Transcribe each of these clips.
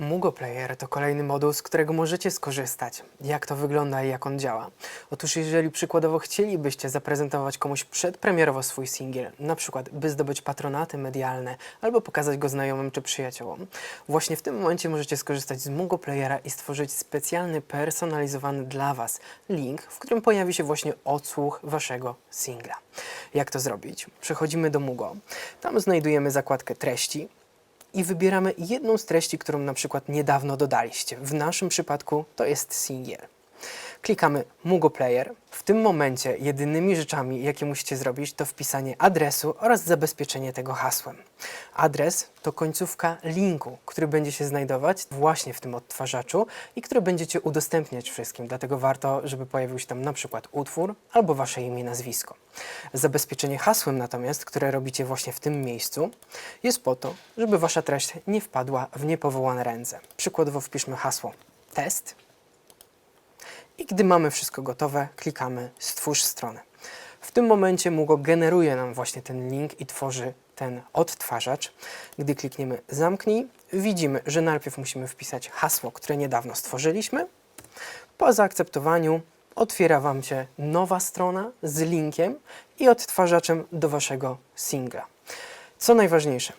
Mugo Player to kolejny moduł, z którego możecie skorzystać. Jak to wygląda i jak on działa? Otóż jeżeli przykładowo chcielibyście zaprezentować komuś przedpremierowo swój singiel, na przykład by zdobyć patronaty medialne albo pokazać go znajomym czy przyjaciołom, właśnie w tym momencie możecie skorzystać z Mugo Playera i stworzyć specjalny, personalizowany dla Was link, w którym pojawi się właśnie odsłuch Waszego singla. Jak to zrobić? Przechodzimy do Mugo. Tam znajdujemy zakładkę treści, i wybieramy jedną z treści, którą na przykład niedawno dodaliście. W naszym przypadku to jest singiel. Klikamy Mugo Player. W tym momencie jedynymi rzeczami, jakie musicie zrobić, to wpisanie adresu oraz zabezpieczenie tego hasłem. Adres to końcówka linku, który będzie się znajdować właśnie w tym odtwarzaczu i który będziecie udostępniać wszystkim. Dlatego warto, żeby pojawił się tam na przykład utwór albo wasze imię i nazwisko. Zabezpieczenie hasłem natomiast, które robicie właśnie w tym miejscu, jest po to, żeby wasza treść nie wpadła w niepowołane ręce. Przykładowo wpiszmy hasło test i gdy mamy wszystko gotowe, klikamy Stwórz stronę. W tym momencie Mugo generuje nam właśnie ten link i tworzy ten odtwarzacz. Gdy klikniemy Zamknij, widzimy, że najpierw musimy wpisać hasło, które niedawno stworzyliśmy. Po zaakceptowaniu otwiera Wam się nowa strona z linkiem i odtwarzaczem do Waszego singla. Co najważniejsze,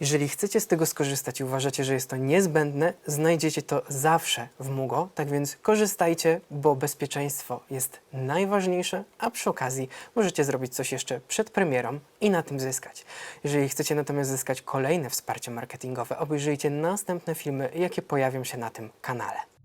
jeżeli chcecie z tego skorzystać i uważacie, że jest to niezbędne, znajdziecie to zawsze w Mugo, tak więc korzystajcie, bo bezpieczeństwo jest najważniejsze, a przy okazji możecie zrobić coś jeszcze przed premierą i na tym zyskać. Jeżeli chcecie natomiast zyskać kolejne wsparcie marketingowe, obejrzyjcie następne filmy, jakie pojawią się na tym kanale.